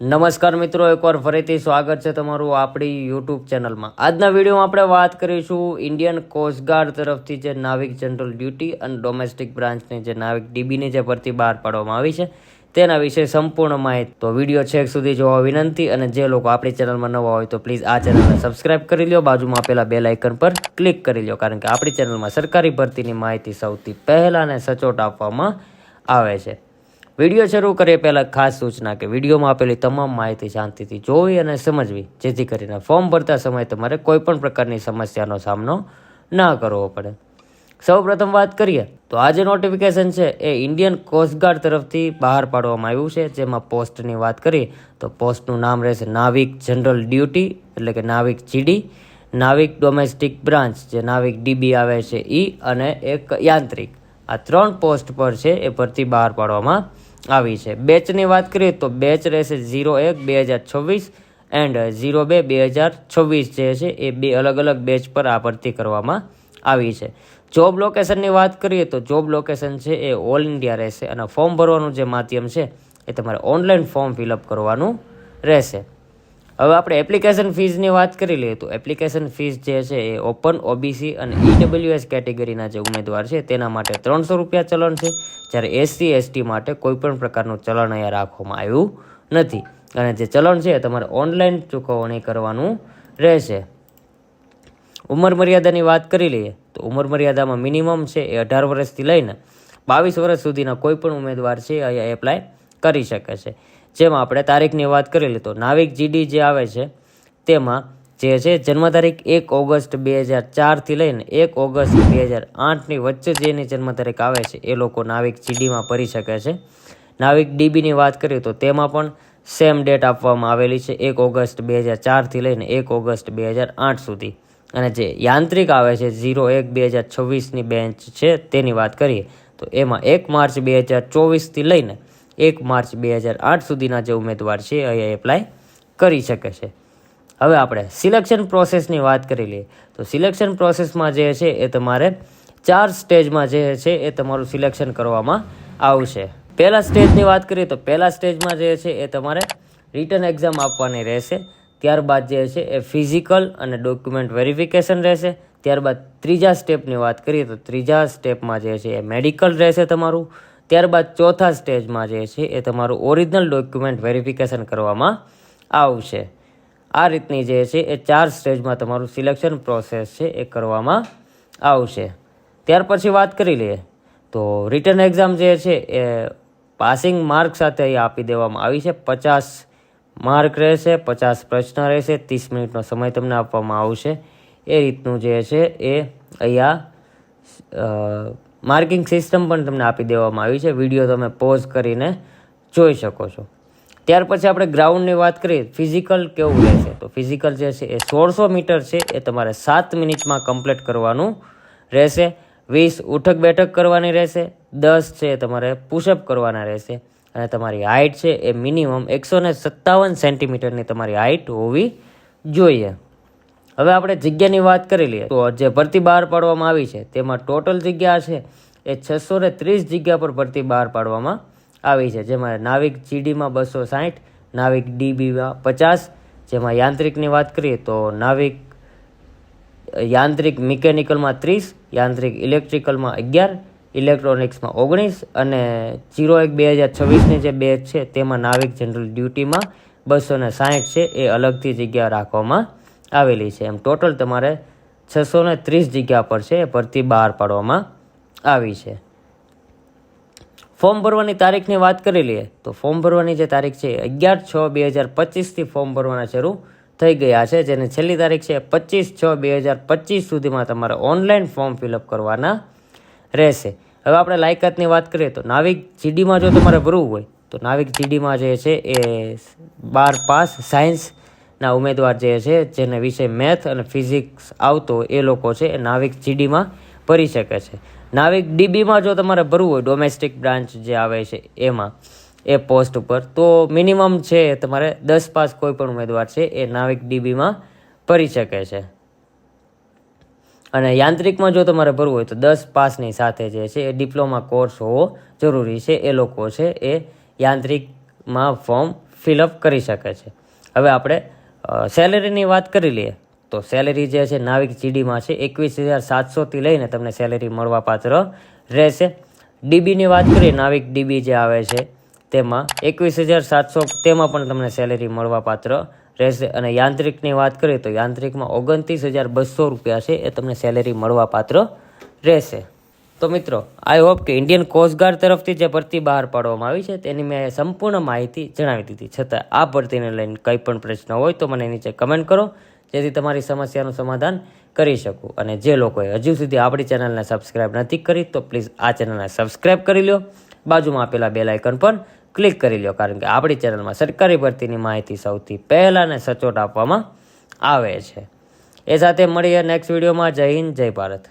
નમસ્કાર મિત્રો, એકવાર ફરીથી સ્વાગત છે તમારું આપણી યુટ્યુબ ચેનલમાં. આજના વિડીયોમાં આપણે વાત કરીશું ઇન્ડિયન કોસ્ટગાર્ડ તરફથી જે નાવિક જનરલ ડ્યુટી અને ડોમેસ્ટિક બ્રાન્ચની જે નાવિક ડીબીની જે ભરતી બહાર પાડવામાં આવી છે, તેના વિશે સંપૂર્ણ માહિતી. તો વીડિયો છેક સુધી જોવા વિનંતી અને જે લોકો આપણી ચેનલમાં નવા હોય તો પ્લીઝ આ ચેનલને સબસ્ક્રાઇબ કરી લો બાજુમાં આપેલા બે લાઇકન પર ક્લિક કરી લો કારણ કે આપણી ચેનલમાં સરકારી ભરતીની માહિતી સૌથી પહેલાં અને સચોટ આપવામાં આવે છે. વીડિયો શરૂ કરીએ પહેલાં ખાસ સૂચના કે વિડીયોમાં આપેલી તમામ માહિતી શાંતિથી જોવી અને સમજવી, જેથી કરીને ફોર્મ ભરતા સમયે તમારે કોઈપણ પ્રકારની સમસ્યાનો સામનો ના કરવો પડે. સૌ પ્રથમ વાત કરીએ, તો આ જે નોટિફિકેશન છે એ ઇન્ડિયન કોસ્ટગાર્ડ તરફથી બહાર પાડવામાં આવ્યું છે, જેમાં પોસ્ટની વાત કરીએ, તો પોસ્ટનું નામ રહેશે નાવિક જનરલ ડ્યુટી, એટલે કે નાવિક જીડી, નાવિક ડોમેસ્ટિક બ્રાન્ચ જે નાવિક ડીબી આવે છે ઈ, અને એક યાંત્રિક. આ ત્રણ પોસ્ટ પર છે એ ભરતી બહાર પાડવામાં આવી છે. બેચની વાત કરીએ તો બેચ રહેશે ઝીરો એક, બે હજાર છવ્વીસ એન્ડ ઝીરો બે બે હજાર છવ્વીસ જે છે એ બે અલગ અલગ બેચ પર આ ભરતી કરવામાં આવી છે. જોબ લોકેશનની વાત કરીએ તો જોબ લોકેશન છે એ ઓલ ઇન્ડિયા રહેશે અને ફોર્મ ભરવાનું જે માધ્યમ છે એ તમારે ઓનલાઈન ફોર્મ ફિલઅપ કરવાનું રહેશે. હવે આપણે એપ્લિકેશન ફીઝની વાત કરી લઈએ તો એપ્લિકેશન ફીસ જે છે એ ઓપન ઓબીસી અને ઈડબ્લ્યુએસ કેટેગરીના જે ઉમેદવાર છે, તેના માટે ત્રણસો રૂપિયા ચલણ છે. જ્યારે એસસી એસટી માટે કોઈપણ પ્રકારનું ચલણ અહીંયા રાખવામાં આવ્યું નથી. અને જે ચલણ છે તમારે ઓનલાઈન ચૂકવણી કરવાનું રહેશે. ઉંમર મર્યાદાની વાત કરી લઈએ તો ઉંમર મર્યાદામાં મિનિમમ છે એ અઢાર વર્ષથી લઈને બાવીસ વર્ષ સુધીના કોઈપણ ઉમેદવાર છે અહીંયા એપ્લાય કરી શકે છે. જેમાં આપણે તારીખની વાત કરી તો નાવિક જીડી જે આવે છે, તેમાં જે છે જન્મ તારીખ એક ઓગસ્ટ બે હજાર ચારથી લઈને એક ઓગસ્ટ બે હજાર આઠની વચ્ચે જેની જન્મ તારીખ આવે છે, એ લોકો નાવિક જીડીમાં ભરી શકે છે. નાવિક ડીબીની વાત કરીએ તો તેમાં પણ સેમ ડેટ આપવામાં આવેલી છે, એક ઓગસ્ટ બે હજાર ચારથી લઈને એક ઓગસ્ટ બે હજાર આઠ સુધી. અને જે યાંત્રિક આવે છે ઝીરો એક બે હજાર છવ્વીસની બેન્ચ છે, તેની વાત કરીએ તો એમાં એક માર્ચ બે હજાર ચોવીસથી લઈને એક માર્ચ બે હજાર આઠ સુધીના જે ઉમેદવાર છે અહીંયા એપ્લાય કરી શકે છે. હવે આપણે સિલેક્શન પ્રોસેસની વાત કરી લઈએ. તો સિલેક્શન પ્રોસેસમાં જે છે, એ તમારે ચાર સ્ટેજમાં જે છે, એ તમારું સિલેક્શન કરવામાં આવશે. પહેલા સ્ટેજની વાત કરીએ, તો પહેલા સ્ટેજમાં જે છે, એ તમારે રિટર્ન એક્ઝામ આપવાની રહેશે. ત્યારબાદ જે છે, એ ફિઝિકલ અને ડોક્યુમેન્ટ વેરિફિકેશન રહેશે. ત્યારબાદ ત્રીજા સ્ટેપની વાત કરીએ, તો ત્રીજા સ્ટેપમાં જે છે, એ મેડિકલ રહેશે તમારું. ત્યારબાદ ચોથા સ્ટેજમાં જે છે એ તમારું ઓરિજિનલ ડોક્યુમેન્ટ વેરિફિકેશન કરવામાં આવશે. આ રીતની જે છે એ ચાર સ્ટેજમાં તમારું સિલેક્શન પ્રોસેસ છે એ કરવામાં આવશે. ત્યાર પછી વાત કરી લઈએ તો રિટર્ન એક્ઝામ જે છે એ પાસિંગ માર્ક સાથે અહીં આપી દેવામાં આવી છે. પચાસ માર્ક રહેશે, પચાસ પ્રશ્ન રહેશે, ત્રીસ મિનિટનો સમય તમને આપવામાં આવશે. એ રીતનું જે છે એ અહીંયા માર્કિંગ સિસ્ટમ પણ તમને આપી દેવામાં આવી છે. વીડિયો તમે પોઝ કરીને જોઈ શકો છો. ત્યાર પછી આપણે ગ્રાઉન્ડની વાત કરીએ, ફિઝિકલ કેવું રહેશે તો ફિઝિકલ જે છે એ સોળસો મીટર છે, એ તમારે સાત મિનિટમાં કમ્પ્લીટ કરવાનું રહેશે. વીસ ઉઠક બેઠક કરવાની રહેશે, દસ છે એ તમારે પુશઅપ કરવાના રહેશે. અને તમારી હાઇટ છે એ મિનિમમ એકસો ને સત્તાવન સેન્ટીમીટરની તમારી હાઇટ હોવી જોઈએ. હવે આપણે જગ્યાની વાત કરી લઈએ તો જે ભરતી બહાર પાડવામાં આવી છે, તેમાં ટોટલ જગ્યા છે એ છસો ને ત્રીસ જગ્યા પર ભરતી બહાર પાડવામાં આવી છે. જેમાં નાવિક જીડીમાં બસો સાઠ નાવિક ડીબીમાં પચાસ. જેમાં યાંત્રિકની વાત કરીએ તો નાવિક, યાંત્રિક મિકેનિકલમાં ત્રીસ, યાંત્રિક ઇલેક્ટ્રિકલમાં અગિયાર, ઇલેક્ટ્રોનિક્સમાં ઓગણીસ અને જીરો એક બે હજાર છવ્વીસની જે બેચ છે તેમાં નાવિક જનરલ ડ્યુટીમાં બસો ને સાઠ છે, એ અલગથી જગ્યા રાખવામાં આવેલી છે. એમ ટોટલ તમારે છસો ને ત્રીસ જગ્યા પર છે એ ભરતી બહાર પાડવામાં આવી છે. ફોર્મ ભરવાની તારીખની વાત કરી લઈએ તો ફોર્મ ભરવાની જે તારીખ છે અગિયાર છ બે હજાર પચીસથી ફોર્મ ભરવાના શરૂ થઈ ગયા છે. જેની છેલ્લી તારીખ છે પચીસ છ બે હજાર પચીસ સુધીમાં તમારે ઓનલાઈન ફોર્મ ફિલઅપ કરવાના રહેશે. હવે આપણે લાયકાતની વાત કરીએ તો નાવિક જીડીમાં જો તમારે ભરવું હોય તો નાવિક જીડીમાં જે છે એ બાર પાસ સાયન્સના ઉમેદવાર જે છે, જેને વિષય મેથ અને ફિઝિક્સ આવતો એ લોકો છે, એ નાવિક જીડીમાં ભરી શકે છે. નાવિક ડીબીમાં જો તમારે ભરવું હોય ડોમેસ્ટિક બ્રાન્ચ જે આવે છે, એમાં, એ પોસ્ટ ઉપર, તો મિનિમમ છે તમારે દસ પાસ કોઈ પણ ઉમેદવાર છે, એ નાવિક ડીબીમાં ભરી શકે છે. અને યાંત્રિકમાં જો તમારે ભરવું હોય, તો દસ પાસની સાથે જે છે, એ ડિપ્લોમા કોર્સ હોવો જરૂરી છે, એ લોકો છે, એ યાંત્રિકમાં ફોર્મ ફિલઅપ કરી શકે છે. હવે આપણે સેલેરીની વાત કરી લઈએ, તો સેલેરી જે છે નાવિક જીડીમાં છે, એકવીસ હજાર સાતસોથી લઈને તમને સેલેરી મળવાપાત્ર રહેશે. ડીબીની વાત કરીએ, નાવિક ડીબી જે આવે છે, તેમાં એકવીસ હજાર સાતસો, તેમાં પણ તમને સેલેરી મળવાપાત્ર રહેશે. અને યાંત્રિકની વાત કરીએ, તો યાંત્રિકમાં ઓગણત્રીસ હજાર બસો રૂપિયા છે, એ તમને સેલેરી મળવાપાત્ર રહેશે. તો મિત્રો આઈ હોપ કે ઇન્ડિયન કોસ્ટગાર્ડ તરફથી જે ભરતી બહાર પાડવામાં આવી છે, તેની મેં સંપૂર્ણ માહિતી જણાવી દીધી. છતાં, આ ભરતીને લઈને કંઈ પણ પ્રશ્ન હોય તો મને નીચે કમેન્ટ કરો, જેથી તમારી સમસ્યાનું સમાધાન કરી શકું. અને જે લોકોએ હજુ સુધી આપણી ચેનલને સબસ્ક્રાઇબ નથી કરી, તો પ્લીઝ આ ચેનલને સબસ્ક્રાઇબ કરી લો બાજુમાં આપેલા બેલ આઇકન પર ક્લિક કરી લો કારણ કે આપણી ચેનલમાં સરકારી ભરતીની માહિતી સૌથી પહેલાં ને સચોટ આપવામાં આવે છે. એ સાથે મળીએ નેક્સ્ટ વિડીયોમાં જય હિન્દ, જય ભારત.